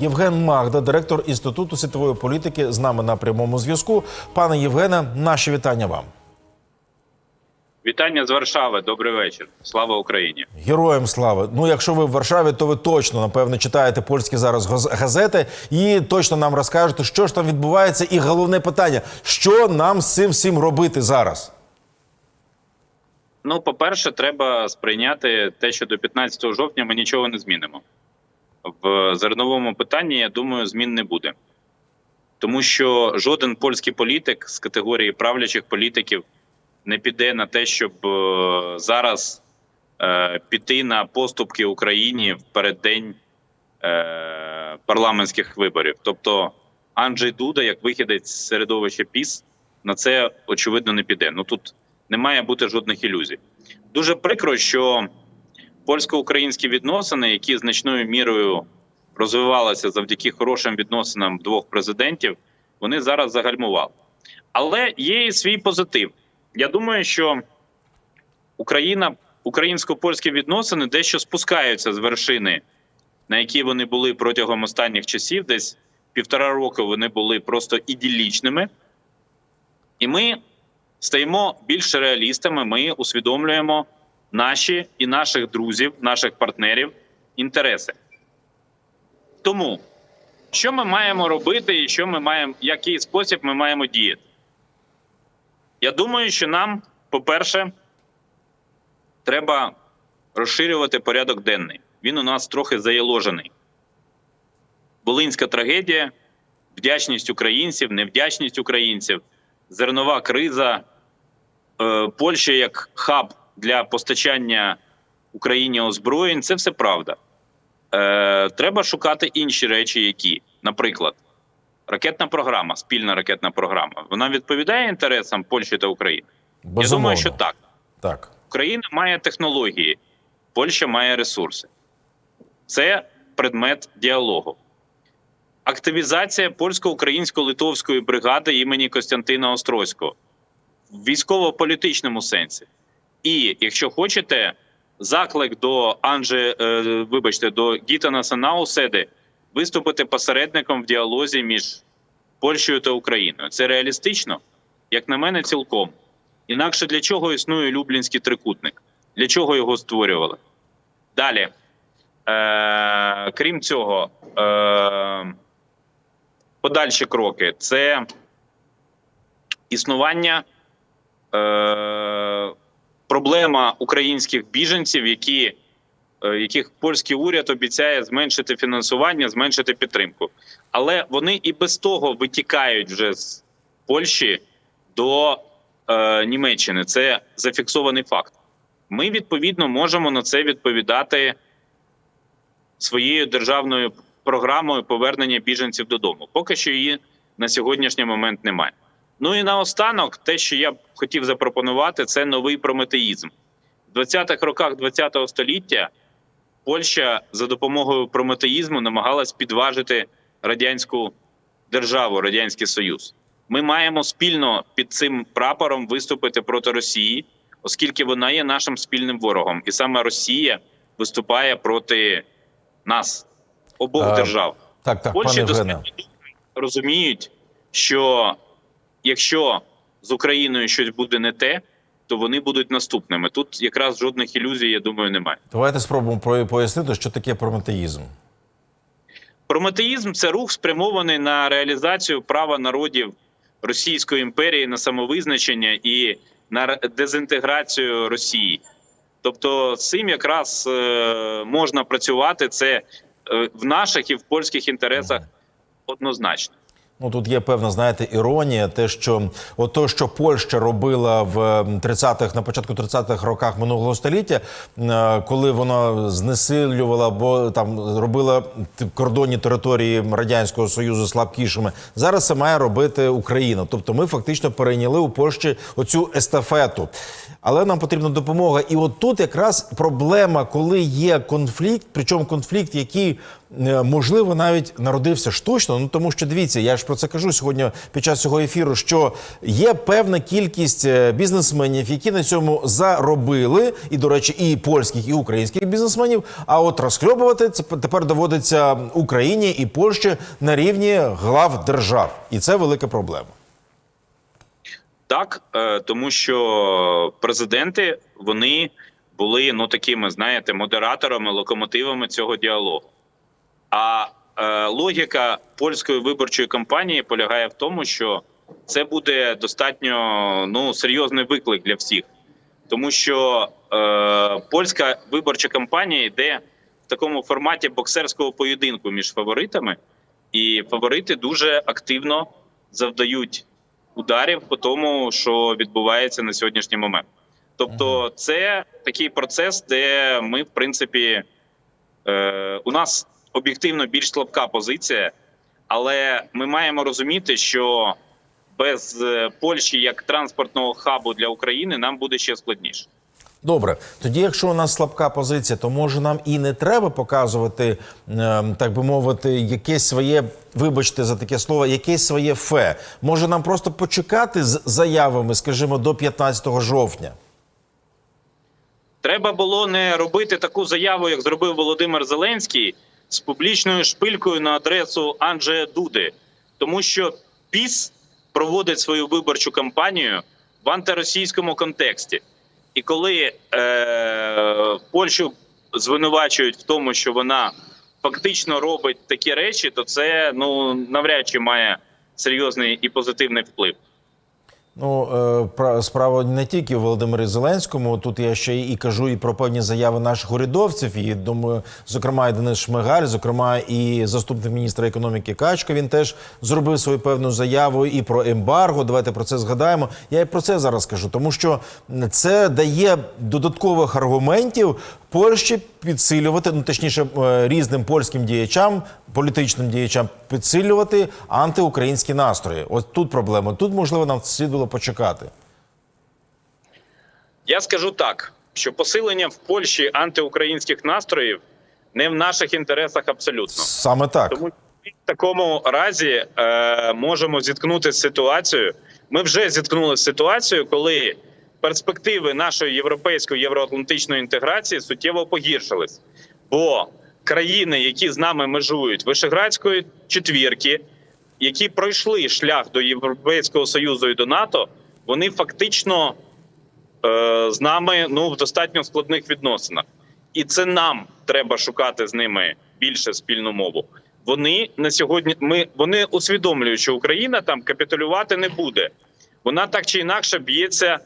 Євген Магда, директор інституту світової політики, з нами на прямому зв'язку. Пане Євгене, наші вітання вам. Вітання з Варшави. Добрий вечір. Слава Україні. Героям слави. Ну, якщо ви в Варшаві, то ви точно напевно читаєте польські зараз газети і точно нам розкажете, що ж там відбувається. І головне питання: що нам з цим всім робити зараз? Ну, по-перше, треба сприйняти те, що до 15 жовтня ми нічого не змінимо. В зерновому питанні, я думаю, змін не буде. Тому що жоден польський політик з категорії правлячих політиків не піде на те, щоб е, зараз е, піти на поступки Україні в переддень е, парламентських виборів. Тобто Анджей Дуда, як вихідець з середовища ПІС, на це очевидно не піде. Ну тут не має бути жодних ілюзій. Дуже прикро, що польсько-українські відносини, які значною мірою розвивалися завдяки хорошим відносинам двох президентів, вони зараз загальмували. Але є і свій позитив. Я думаю, що Україна, українсько-польські відносини дещо спускаються з вершини, на якій вони були протягом останніх часів, десь півтора року вони були просто іділічними. І ми стаємо більш реалістами. Ми усвідомлюємо наші і наших друзів, наших партнерів інтереси. Тому що ми маємо робити, і що ми маємо, який спосіб ми маємо діяти? Я думаю, що нам, по-перше, треба розширювати порядок денний. Він у нас трохи заяложений. Волинська трагедія, вдячність українців, невдячність українців, зернова криза, е, Польща як хаб для постачання Україні озброєнь це все правда. Е, треба шукати інші речі, які, наприклад, ракетна програма, спільна ракетна програма, вона відповідає інтересам Польщі та України. Я думаю, що так. Так. Україна має технології, Польща має ресурси. Це предмет діалогу. Активізація польсько-українсько-литовської бригади імені Костянтина Острозького в військово-політичному сенсі. І, якщо хочете, заклик до Анже, е, вибачте, до Гітана Санауседи виступити посередником в діалозі між Польщею та Україною. Це реалістично, як на мене, цілком. Інакше для чого існує Люблінський трикутник? Для чого його створювали? Далі. Е, крім цього, е, подальші кроки це існування, е, проблема українських біженців, які, е, яких польський уряд обіцяє зменшити фінансування, зменшити підтримку. Але вони і без того витікають вже з Польщі до е, Німеччини. Це зафіксований факт. Ми відповідно можемо на це відповідати своєю державною програмою повернення біженців додому. Поки що її на сьогоднішній момент немає. Ну і наостанок, те, що я б хотів запропонувати, це новий прометеїзм. В 20-х роках ХХ століття Польща за допомогою прометеїзму намагалась підважити радянську державу, радянський союз. Ми маємо спільно під цим прапором виступити проти Росії, оскільки вона є нашим спільним ворогом, і саме Росія виступає проти нас, обох А, держав. Так, так, Польщі достатньо розуміють, що якщо з Україною щось буде не те, то вони будуть наступними. Тут якраз жодних ілюзій, я думаю, немає. Давайте спробуємо пояснити, що таке прометеїзм. Прометеїзм це рух спрямований на реалізацію права народів Російської імперії на самовизначення і на дезінтеграцію Росії. Тобто, з цим якраз е, можна працювати. Це е, в наших і в польських інтересах однозначно. Ну тут є певна, знаєте, іронія, те, що ото, що Польща робила в 30-х, на початку 30-х роках минулого століття, е, коли вона знесилювала або там робила кордонні території радянського союзу слабкішими, зараз це має робити Україна. Тобто, ми фактично перейняли у Польщі оцю естафету. Але нам потрібна допомога. І от тут якраз проблема, коли є конфлікт, причому конфлікт, який можливо навіть народився штучно. Ну тому що дивіться, я ж про це кажу сьогодні під час цього ефіру. Що є певна кількість е, бізнесменів, які на цьому заробили, і до речі, і польських, і українських бізнесменів. А от розхльобувати це тепер доводиться Україні і Польщі на рівні глав держав, і це велика проблема. Так, е, тому що президенти вони були ну такими, знаєте, модераторами, локомотивами цього діалогу. А е, логіка польської виборчої кампанії полягає в тому, що це буде достатньо ну серйозний виклик для всіх, тому що е, польська виборча кампанія йде в такому форматі боксерського поєдинку між фаворитами, і фаворити дуже активно завдають ударів по тому, що відбувається на сьогоднішній момент. Тобто, це такий процес, де ми, в принципі, е, у нас об'єктивно більш слабка позиція, але ми маємо розуміти, що без е, Польщі як транспортного хабу для України нам буде ще складніше. Добре, тоді, якщо у нас слабка позиція, то може нам і не треба показувати, е, так би мовити, якесь своє, вибачте за таке слово, якесь своє фе. Може нам просто почекати з заявами, скажімо, до 15 жовтня. Треба було не робити таку заяву, як зробив Володимир Зеленський, з публічною шпилькою на адресу Анджея Дуди, тому що ПІС проводить свою виборчу кампанію в антиросійському контексті. І коли е, Польщу звинувачують в тому, що вона фактично робить такі речі, то це ну навряд чи має серйозний і позитивний вплив. Ну, е, пра- справа не тільки в Володимирі Зеленському. Тут я ще і кажу і про певні заяви наших урядовців. І думаю, зокрема, і Денис Шмигаль, зокрема, і заступник міністра економіки Качко. Він теж зробив свою певну заяву і про ембарго. Давайте про це згадаємо. Я і про це зараз кажу, тому що це дає додаткових аргументів Польщі підсилювати, ну точніше, е, різним польським діячам, політичним діячам підсилювати антиукраїнські настрої. От тут проблема. Тут можливо нам слід було почекати. Я скажу так, що посилення в Польщі антиукраїнських настроїв не в наших інтересах абсолютно. Саме так. Тому в такому разі е, можемо зіткнутися з ситуацією. Ми вже зіткнулися з ситуацією, коли перспективи нашої європейської євроатлантичної інтеграції суттєво погіршились. Бо країни, які з нами межують Вишеградської четвірки, які пройшли шлях до Європейського Союзу і до НАТО, вони фактично е, з нами ну в достатньо складних відносинах, і це нам треба шукати з ними більше спільну мову. Вони на сьогодні ми вони усвідомлюють, що Україна там капітулювати не буде. Вона так чи інакше б'ється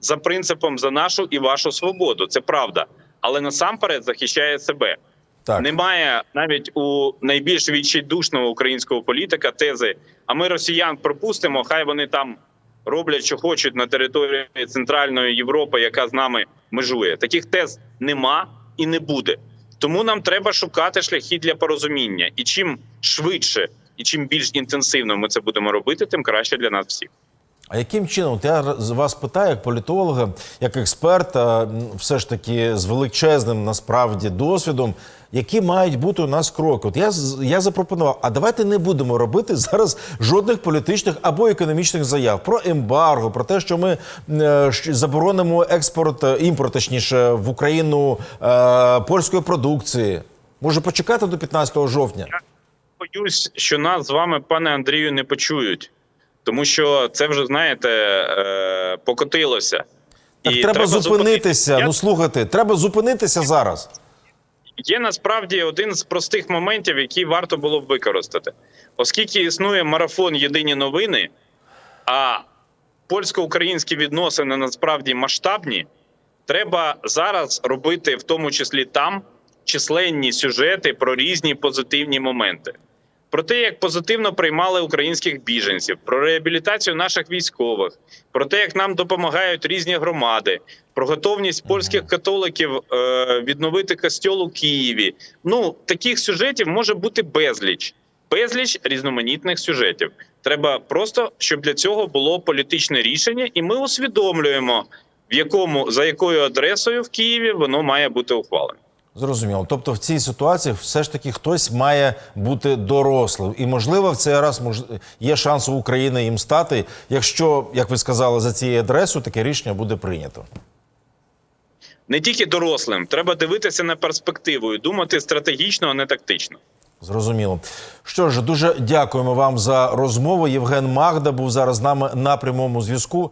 за принципом за нашу і вашу свободу. Це правда, але насамперед захищає себе. Так. Немає навіть у найбільш відчайдушного українського політика тези: а ми росіян пропустимо, хай вони там роблять, що хочуть на території Центральної Європи, яка з нами межує. Таких тез нема і не буде. Тому нам треба шукати шляхи для порозуміння. І чим швидше і чим більш інтенсивно ми це будемо робити, тим краще для нас всіх. А яким чином я вас питаю, як політолога, як експерта, все ж таки з величезним насправді досвідом, які мають бути у нас кроки? От я я запропонував, а давайте не будемо робити зараз жодних політичних або економічних заяв про ембарго, про те, що ми е, заборонимо експорт, е, імпорт, точніше, в Україну е, польської продукції. Може почекати до 15 жовтня? Боюсь, що нас з вами, пане Андрію, не почують, тому що це вже знаєте е, покотилося. Так І треба, зупинити- зупинитися. Я- Ну слухайте, треба зупинитися зараз. Є насправді один з простих моментів, який варто було б використати, оскільки існує марафон Єдині новини, а польсько-українські відносини насправді масштабні. Треба зараз робити, в тому числі там, численні сюжети про різні позитивні моменти. Про те, як позитивно приймали українських біженців, про реабілітацію наших військових, про те, як нам допомагають різні громади, про готовність польських католиків е, відновити костьол у Києві. Ну таких сюжетів може бути безліч, безліч різноманітних сюжетів. Треба просто, щоб для цього було політичне рішення, і ми усвідомлюємо, в якому за якою адресою в Києві воно має бути ухвалене. Зрозуміло. Тобто в цій ситуації все ж таки хтось має бути дорослим. І можливо, в цей раз мож... є шанс у України їм стати, якщо, як ви сказали, за цією адресою таке рішення буде прийнято. Не тільки дорослим, треба дивитися на перспективу і думати стратегічно, а не тактично. Зрозуміло. Що ж, дуже дякуємо вам за розмову. Євген Магда був зараз з нами на прямому зв'язку.